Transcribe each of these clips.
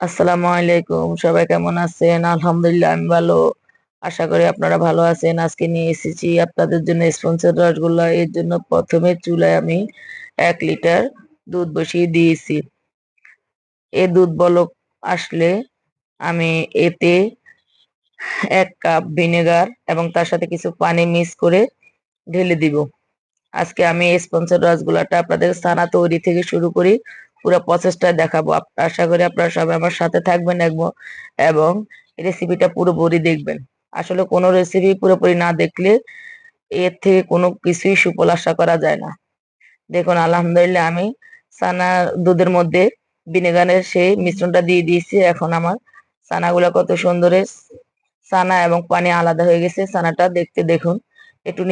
আসসালামু আলাইকুম, সবাই কেমন আছেন? আলহামদুলিল্লাহ, আমি ভালো। আশা করি আপনারা ভালো আছেন। আজকে নিয়ে এসেছি আপনাদের জন্য স্পন্সর রসগোল্লা। এর জন্য প্রথমে চুলায় আমি এক লিটার দুধ বসিয়ে দিয়েছি। এ দুধ বলক আসলে আমি এতে এক কাপ ভিনেগার এবং তার সাথে কিছু পানি মিক্স করে ঢেলে দিব। আজকে আমি স্পন্সর রসগোল্লাটা আপনাদের সানা তৈরি থেকে শুরু করি। পুরো প্রসেসটা দেখাবো। আশা করি আপনারা সবাই আমার সাথে থাকবেন এবং রেসিপিটা পুরোপুরি দেখবেন। আসলে কোনো রেসিপি পুরোপুরি না দেখলে এর থেকে কোনো কিছুই সুফল আশা করা যায় না। দেখুন, আলহামদুলিল্লাহ আমি সানা দুধের মধ্যে ভিনেগারের সেই মিশ্রণটা দিয়ে দিয়েছি। এখন আমার সানাগুলো কত সুন্দরে সানা এবং পানি আলাদা হয়ে গেছে। সানাটা দেখতে দেখুন একটু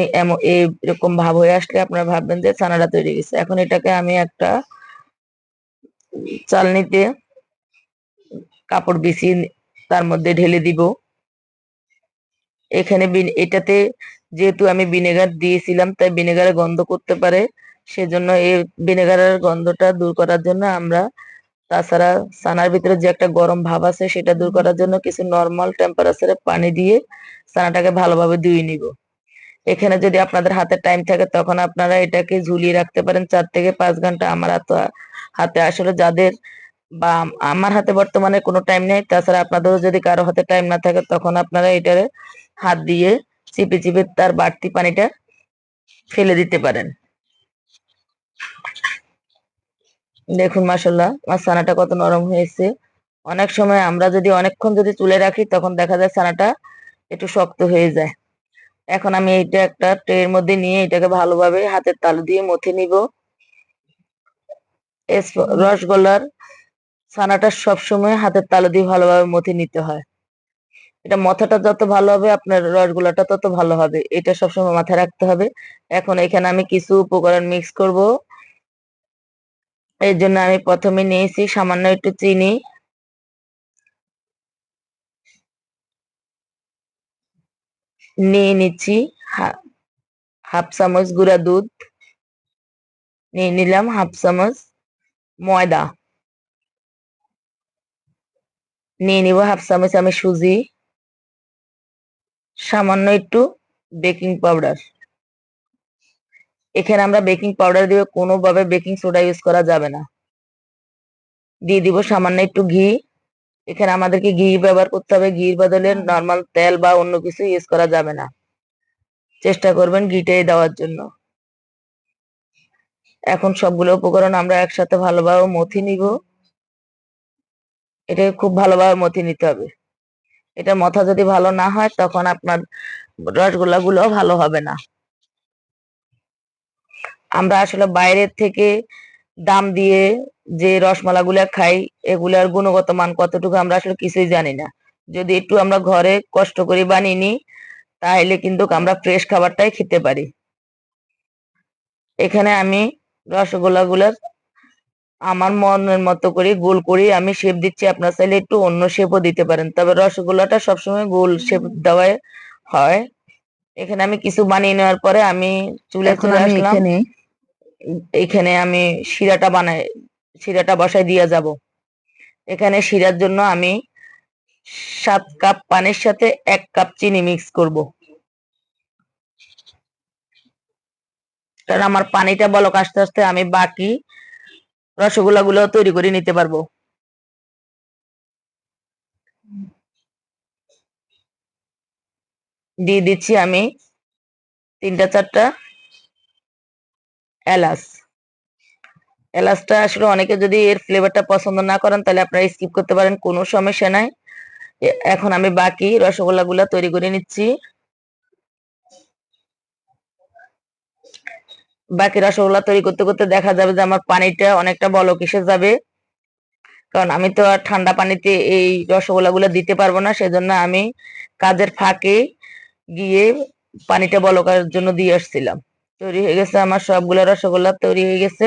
এরকম ভাব হয়ে আসলে আপনারা ভাববেন যে সানাটা তৈরি গেছে। এখন এটাকে আমি একটা চালনিতে কাপড় বিছিয়ে তার মধ্যে ঢেলে দিব। এখানে এটাতে যেহেতু আমি ভিনেগার দিয়েছিলাম, তাই ভিনেগারের গন্ধ করতে পারে। সেজন্য এই ভিনেগারের গন্ধটা দূর করার জন্য আমরা তাছাড়া সানার ভিতরে যে একটা গরম ভাব আছে, সেটা দূর করার জন্য কিছু নর্মাল টেম্পারেচারে পানি দিয়ে সানাটাকে ভালোভাবে ধুয়ে নিব। এখানে যদি আপনাদের হাতে টাইম থাকে, তখন আপনারা এটাকে ঝুলিয়ে রাখতে পারেন। চার থেকে পাঁচ ঘণ্টা আমার হাতে আসলে যাদের বা আমার হাতে বর্তমানে কোনো টাইম নেই, তাছাড়া আপনাদেরও যদি কারও হাতে টাইম না থাকে, তখন আপনারা এটার হাত দিয়ে চিপে চিপে তার বাড়তি পানিটা ফেলে দিতে পারেন। দেখুন মাসাল্লাহ আমার সানাটা কত নরম হয়েছে। অনেক সময় আমরা যদি অনেকক্ষণ যদি চুলে রাখি, তখন দেখা যায় সানাটা একটু শক্ত হয়ে যায়। এখন আমি এটা একটা ট্রের মধ্যে নিয়ে এটাকে ভালোভাবে হাতের তালু দিয়ে মথে নিব। রসগোল্লার ছানাটা সবসময় হাতের তালু দিয়ে ভালোভাবে মথে নিতে হয়। এটা মথাটা যত ভালো হবে, আপনার রসগোল্লাটা তত ভালো হবে। এটা সবসময় মাথায় রাখতে হবে। এখন এখানে আমি কিছু উপকরণ মিক্স করব। এর জন্য আমি প্রথমে নিয়েছি সামান্য একটু চিনি। নিয়ে নিচ্ছি হাফ চামচ গুঁড়া দুধ নিয়ে নিলাম হাফ চামচ ময়দা নিয়ে নিব হাফ চামচ আমি সুজি সামান্য একটু বেকিং পাউডার এখানে আমরা বেকিং পাউডার দিয়ে কোনোভাবে বেকিং সোডা ইউজ করা যাবে না দিয়ে দিব সামান্য একটু ঘি এখানে আমাদেরকে ঘি ব্যবহার করতে হবে। ঘির বদলে নর্মাল তেল বা অন্য কিছু ইউজ করা যাবে না। চেষ্টা করবেন ঘিটাই দেওয়ার জন্য। এখন সবগুলো উপকরণ আমরা একসাথে ভালোভাবে মথি নিব। এটাকে খুব ভালোভাবে মথি নিতে হবে। এটা মথা যদি ভালো না হয়, তখন আপনার রসগোল্লা গুলো ভালো হবে না। আমরা আসলে বাইরের থেকে দাম দিয়ে যে রসমালাগুলা খাই এগুলার গুণগত মান কতটুকু আমরা আসলে কিছুই জানি না। যদি একটু আমরা ঘরে কষ্ট করে বানিয়ে নিই তাহলে কিন্তু আমরা ফ্রেশ খাবারটাই খেতে পারি। এখানে আমি রসগোল্লা গুলার আমার মনের মতো করে গোল করে আমি শেপ দিচ্ছি। আপনার চাইলে একটু অন্য শেপও দিতে পারেন। তবে রসগোল্লাটা সবসময় গোল শেপ দেওয়া হয়। এখানে আমি কিছু বানিয়ে নেওয়ার পরে আমি চুলে চলে আসলাম। এখানে আমি শিরাটা বানাই, শিরাটা বসাই দিয়ে যাব। এখানে শিরার জন্য আমি সাত কাপ পানির সাথে এক কাপ চিনি মিক্স করব। কারণ আমার পানিটা বলক আস্তে আস্তে আমি বাকি রসগোল্লা গুলো তৈরি করে নিতে পারব। দিয়ে দিচ্ছি আমি তিনটা চারটা এলাচ। এলাচটা আসলে অনেকে যদি এর ফ্লেভারটা পছন্দ না করেন, তাহলে আপনারা স্কিপ করতে পারেন, কোনো সমস্যা নাই। এখন আমি বাকি রসগোল্লা গুলা তৈরি করে নিচ্ছি। বাকি রসগোল্লা তৈরি করতে করতে দেখা যাবে যে আমার পানিটা অনেকটা বলক এসে যাবে। কারণ আমি তো আর ঠান্ডা পানিতে এই রসগোল্লা গুলো দিতে পারব না, সেজন্য আমি কাজের ফাঁকে গিয়ে পানিটা বলকার জন্য দিয়ে আসছিলাম। তৈরি হয়ে গেছে, আমার সবগুলো রসগোল্লা তৈরি হয়ে গেছে।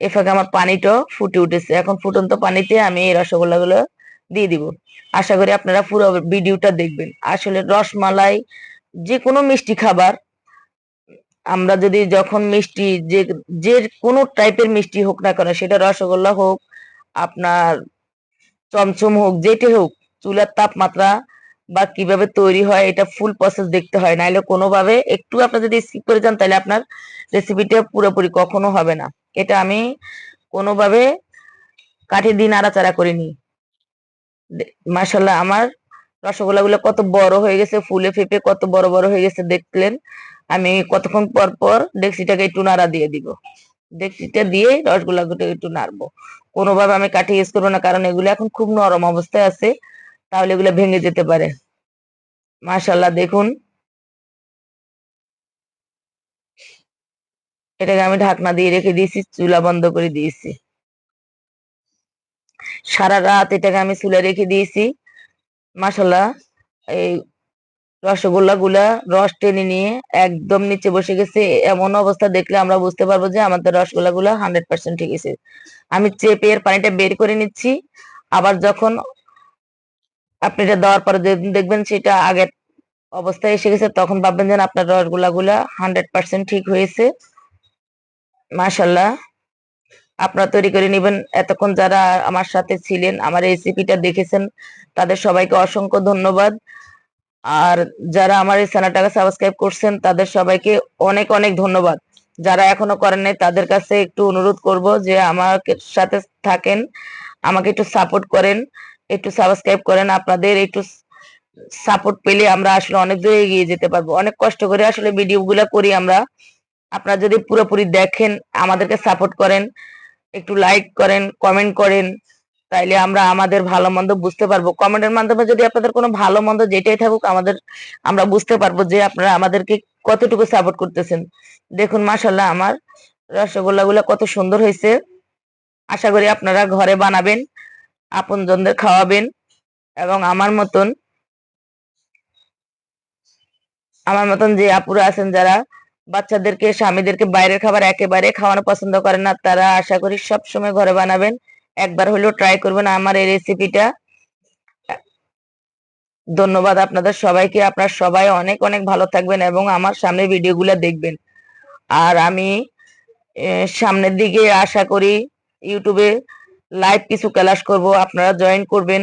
এ ফাঁকে আমার পানিটাও ফুটে উঠেছে। এখন ফুটন্ত পানিতে আমি এই রসগোল্লা গুলো দিয়ে দিব। আশা করি আপনারা পুরো ভিডিওটা দেখবেন। আসলে রসমালাই যে কোনো মিষ্টি খাবার, আমরা যদি যখন মিষ্টি যে যে কোনো টাইপের মিষ্টি হোক না কেন, সেটা রসগোল্লা হোক, আপনার চমচম হোক যেটাই হোক, চুলার তাপমাত্রা বা কীভাবে তৈরি হয়, এটা ফুল প্রসেস দেখতে হয়। নাইলে কোনোভাবে একটু আপনি যদি স্কিপ করে যান, তাহলে আপনার রেসিপিটা পুরোপুরি কখনো হবে না। এটা আমি কোনোভাবে কাঠি দিয়ে নাড়াচাড়া করিনি। মাসাল্লাহ আমার রসগোল্লা গুলো কত বড় হয়ে গেছে, ফুলে ফেপে কত বড় বড় হয়ে গেছে, দেখলেন। আমি কতক্ষণ পর পর ডেক্সিটাকে একটু নাড়া দিয়ে দিব। ডেক্সিটা দিয়ে রসগোল্লা গুলো একটু নাড়বো। কোনোভাবে আমি কাঠি ইউজ করব না, কারণ এগুলো এখন খুব নরম অবস্থায় আছে। তাহলে এগুলো ভেঙে যেতে পারে। মাশাল্লাহ দেখুন। এটাকে আমি ঢাকনা দিয়ে রেখে দিয়েছি, চুলা বন্ধ করে দিয়েছি। সারা রাত এটাকে আমি চুলা রেখে দিয়েছি। মাসাল্লাহ এই রসগোল্লা গুলা রস টেনে নিয়ে একদম নিচে বসে গেছে। এমন অবস্থা দেখলে আমরা বুঝতে পারব যে আমাদের রসগোল্লা গুলা হান্ড্রেড পার্সেন্ট ঠিক আছে আমি চেপে এর পানিটা বের করে নিচ্ছি। আবার যখন আপনি এটা দেওয়ার পরে দেখবেন সেটা আগের অবস্থায় এসে গেছে, তখন ভাববেন যেন আপনার রসগোল্লা গুলা হান্ড্রেড পার্সেন্ট ঠিক হয়েছে। মাসাল্লাহ আপনারা তৈরি করে নেবেন। এতক্ষণ যারা আমার সাথে ছিলেন, আমার রেসিপিটা দেখেছেন, তাদের সবাইকে অসংখ্য ধন্যবাদ। আর যারা আমার এই চ্যানেলটাকে সাবস্ক্রাইব করছেন, তাদের সবাইকে অনেক অনেক ধন্যবাদ। যারা এখনও করেন নাই, তাদের কাছে একটু অনুরোধ করব যে আমার সাথে থাকেন, আমাকে একটু সাপোর্ট করেন। একটু সাবস্ক্রাইব করেন, আপনাদের একটু সাপোর্ট পেলে আমরা আসলে অনেক দূরে এগিয়ে যেতে পারব। অনেক কষ্ট করে আসলে ভিডিও গুলা করি আমরা। আপনারা যদি পুরোপুরি দেখেন, আমাদেরকে সাপোর্ট করেন, একটু লাইক করেন কমেন্ট করেন, তাইলে আমরা আমাদের ভালো মন্দ বুঝতে পারব। কমেন্টের মাধ্যমে যদি আপনাদের কোনো ভালো মন্দ যেটাই থাকুক, আমাদের, আমরা বুঝতে পারব যে আপনারা আমাদেরকে কতটুকু সাপোর্ট করতেছেন। দেখুন মাসাল্লাহ আমার রসগোল্লা গুলা কত সুন্দর হয়েছে। আশা করি আপনারা ঘরে বানাবেন। আপনজনদের খাওয়াবেন এবং আমার মতন আমার মতন যে আপুরা আছেন যারা বাচ্চাদেরকে, স্বামীদেরকে বাইরের খাবার একেবারে খাওয়ানো পছন্দ করেন না, তারা আশা করি সব সময় ঘরে বানাবেন। একবার হলেও ট্রাই করবেন আমার এই রেসিপিটা ধন্যবাদ আপনাদের সবাইকে, আপনার সবাই অনেক অনেক ভালো থাকবেন এবং আমার সামনে ভিডিওগুলো দেখবেন। আর আমি সামনের দিকে আশা করি, ইউটিউবে লাইভ কিছু ক্লাস করব, আপনারা জয়েন করবেন,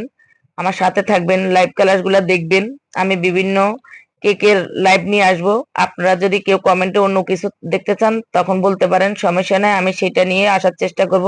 আমার সাথে থাকবেন লাইভ ক্লাসগুলো দেখবেন, আমি বিভিন্ন কেকের লাইভ নিয়ে আসব, আপনারা যদি কেউ কমেন্টে অন্য কিছু দেখতে চান, তখন বলতে পারেন, সমস্যা নাই, আমি সেটা নিয়ে আসার চেষ্টা করব।